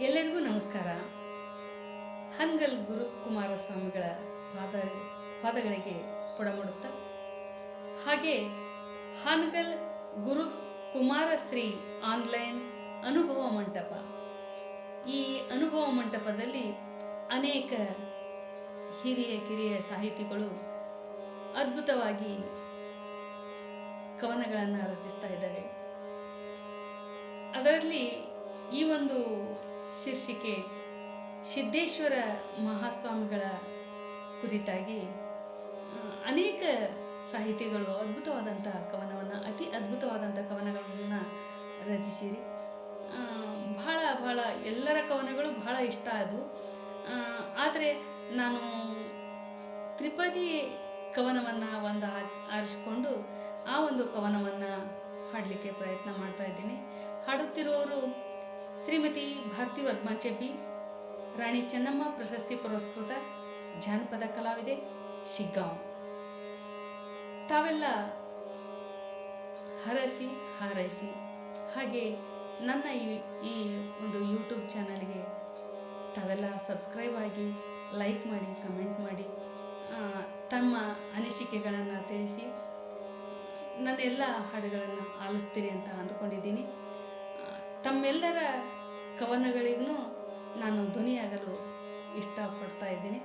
ಎಲ್ಲರಿಗೂ ನಮಸ್ಕಾರ. ಹಂಗಲ್ ಗುರುಕುಮಾರ ಸ್ವಾಮಿಗಳ ಪಾದ, ಪಾದಗಳಿಗೆ ಪುಡಮಡುತ್ತಾ. ಹಾಗೆ ಹಾನಗಲ್ ಗುರು ಕುಮಾರಶ್ರೀ ಆನ್ಲೈನ್ ಅನುಭವ ಮಂಟಪ. ಈ ಅನುಭವ ಮಂಟಪದಲ್ಲಿ ಅನೇಕ ಹಿರಿಯ, ಕಿರಿಯ ಸಾಹಿತಿಗಳು ಅದ್ಭುತವಾಗಿ ಕವನಗಳನ್ನು ರಚಿಸ್ತಾ ಇದ್ದಾರೆ. ಅದರಲ್ಲಿ ಈ ಒಂದು ಶೀರ್ಷಿಕೆ ಸಿದ್ದೇಶ್ವರ ಮಹಾಸ್ವಾಮಿಗಳ ಕುರಿತಾಗಿ ಅನೇಕ ಸಾಹಿತಿಗಳು ಅದ್ಭುತವಾದಂಥ ಕವನವನ್ನು, ಅತಿ ಅದ್ಭುತವಾದಂಥ ಕವನಗಳನ್ನು ರಚಿಸಿರಿ. ಬಹಳ ಬಹಳ ಎಲ್ಲರ ಕವನಗಳು ಬಹಳ ಇಷ್ಟ ಅದು. ಆದರೆ ನಾನು ತ್ರಿಪದಿ ಕವನವನ್ನು ಒಂದು ಆರಿಸಿಕೊಂಡು ಆ ಒಂದು ಕವನವನ್ನು ಹಾಡಲಿಕ್ಕೆ ಪ್ರಯತ್ನ ಮಾಡ್ತಾ ಇದ್ದೀನಿ. ಹಾಡುತ್ತಿರುವವರು ಶ್ರೀಮತಿ ಭಾರತಿ ವರ್ಮಾ ಚೆಬ್ಬಿ ರಾಣಿ ಚೆನ್ನಮ್ಮ ಪ್ರಶಸ್ತಿ ಪುರಸ್ಕೃತ ಜಾನಪದ ಕಲಾವಿದೆ ಶಿಗ್ಗಾಂವ್. ತಾವೆಲ್ಲ ಹರಸಿ ಹಾರೈಸಿ, ಹಾಗೆ ನನ್ನ ಈ ಒಂದು ಯೂಟ್ಯೂಬ್ ಚಾನಲ್ಗೆ ತಾವೆಲ್ಲ ಸಬ್ಸ್ಕ್ರೈಬ್ ಆಗಿ ಲೈಕ್ ಮಾಡಿ, ಕಮೆಂಟ್ ಮಾಡಿ ತಮ್ಮ ಅನಿಸಿಕೆಗಳನ್ನು ತಿಳಿಸಿ, ನನ್ನ ಎಲ್ಲ ಹಾಡುಗಳನ್ನು ಆಲಿಸ್ತೀರಿ ಅಂತ ಅಂದ್ಕೊಂಡಿದ್ದೀನಿ. ತಮ್ಮೆಲ್ಲರ ಕವನಗಳಿಗೂ ನಾನು ಧ್ವನಿಯಾಗಲು ಇಷ್ಟಪಡ್ತಾ ಇದ್ದೀನಿ.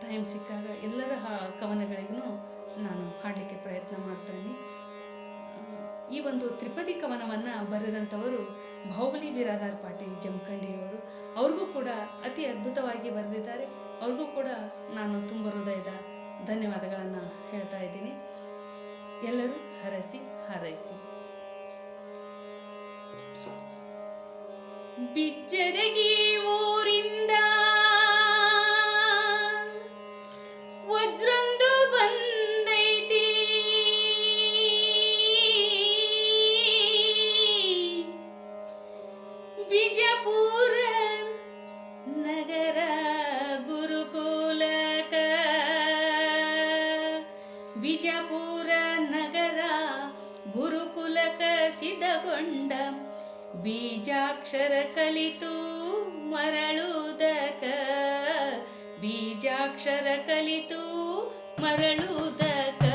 ಟೈಮ್ ಸಿಕ್ಕಾಗ ಎಲ್ಲರ ಹಾ- ಕವನಗಳಿಗೂ ನಾನು ಹಾಡಲಿಕ್ಕೆ ಪ್ರಯತ್ನ ಮಾಡ್ತೀನಿ ಈ ಒಂದು ತ್ರಿಪದಿ ಕವನವನ್ನು ಬರೆದಂಥವರು ಬಾಹುಬಲಿ ಬಿರಾದಾರ್ ಪಾಟೀಲ್ ಜಮಖಂಡಿಯವರು ಅವ್ರಿಗೂ ಕೂಡ ಅತಿ ಅದ್ಭುತವಾಗಿ ಬರೆದಿದ್ದಾರೆ. ಅವ್ರಿಗೂ ಕೂಡ ನಾನು ತುಂಬ ಹೃದಯದ ಧನ್ಯವಾದಗಳನ್ನು ಹೇಳ್ತಾ ಇದ್ದೀನಿ. ಎಲ್ಲರೂ ಹರಸಿ ಹಾರೈಸಿ. ಬಿಚ್ಚರಗಿ ಊರಿಂದ ಬೀಜಾಕ್ಷರ ಕಲಿತು ಮರಳುವುದಕ ಬೀಜಾಕ್ಷರ ಕಲಿತು ಮರಳುವುದಕ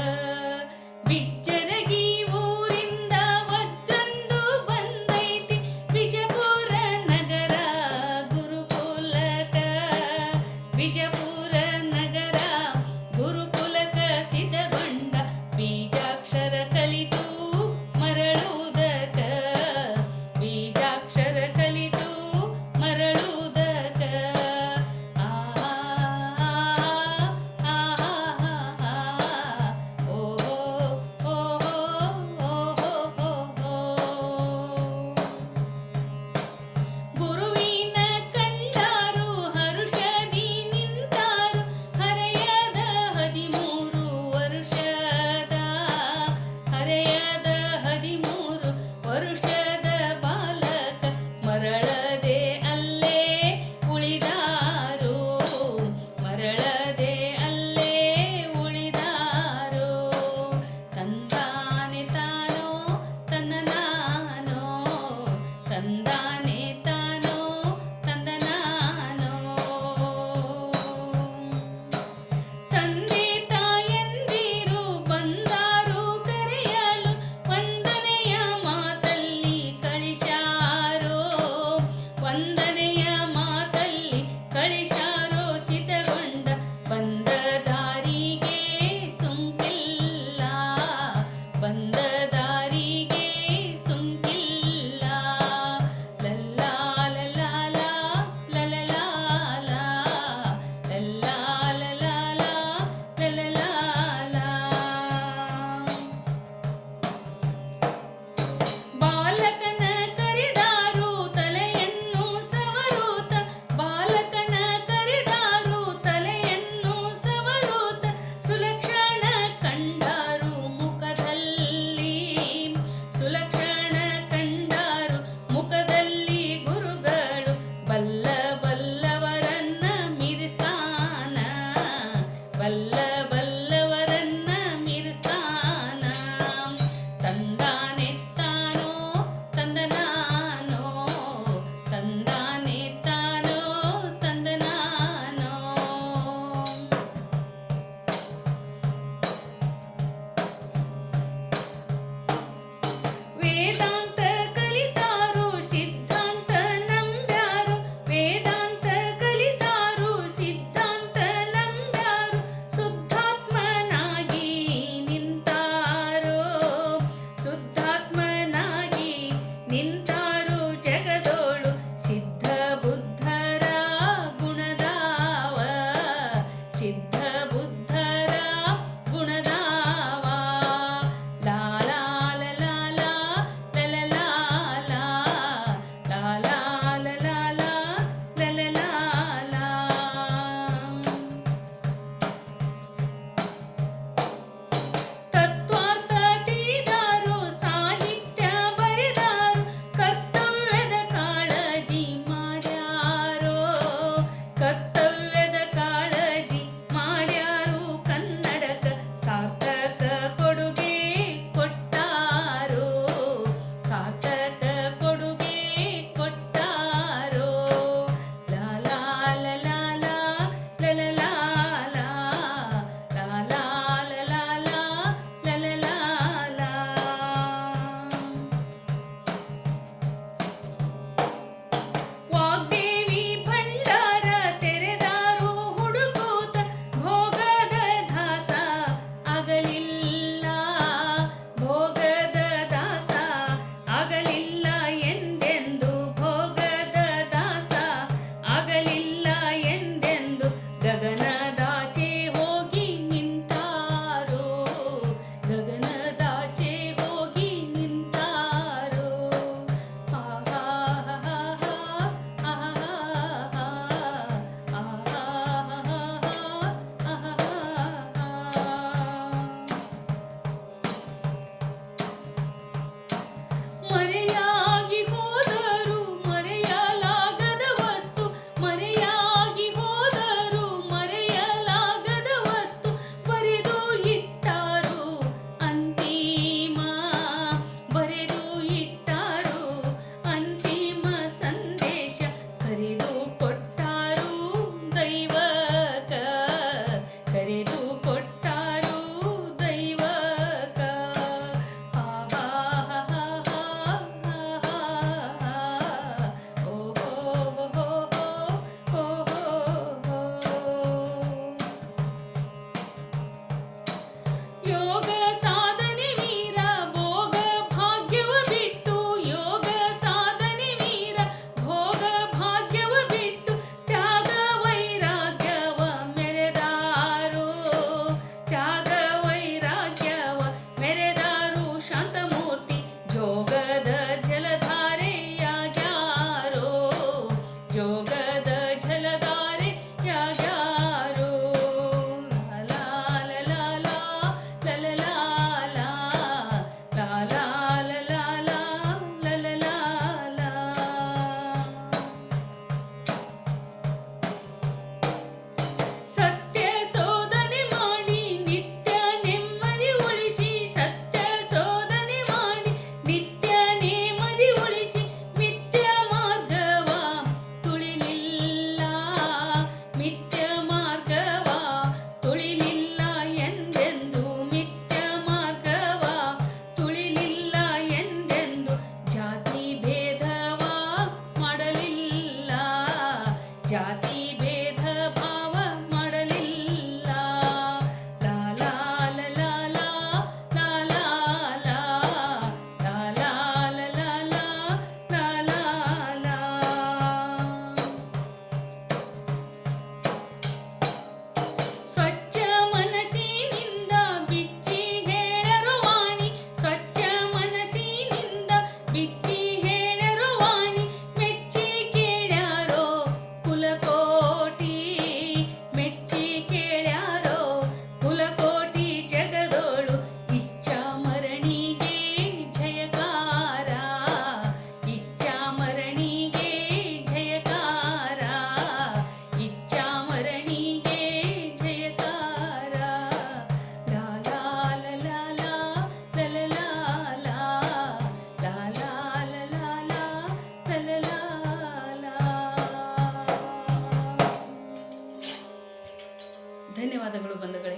ಧನ್ಯವಾದಗಳು ಬಂಧುಗಳೇ.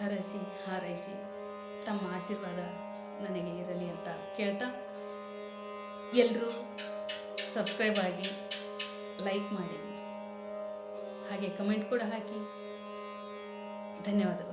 ಹರಸಿ, ಹಾರೈಸಿ, ತಮ್ಮ ಆಶೀರ್ವಾದ ನನಗೆ ಇರಲಿ ಅಂತ ಕೇಳ್ತಾ ಎಲ್ಲರೂ ಸಬ್ಸ್ಕ್ರೈಬ್ ಆಗಿ ಲೈಕ್ ಮಾಡಿ. ಹಾಗೆ ಕಮೆಂಟ್ ಕೂಡ ಹಾಕಿ. ಧನ್ಯವಾದಗಳು.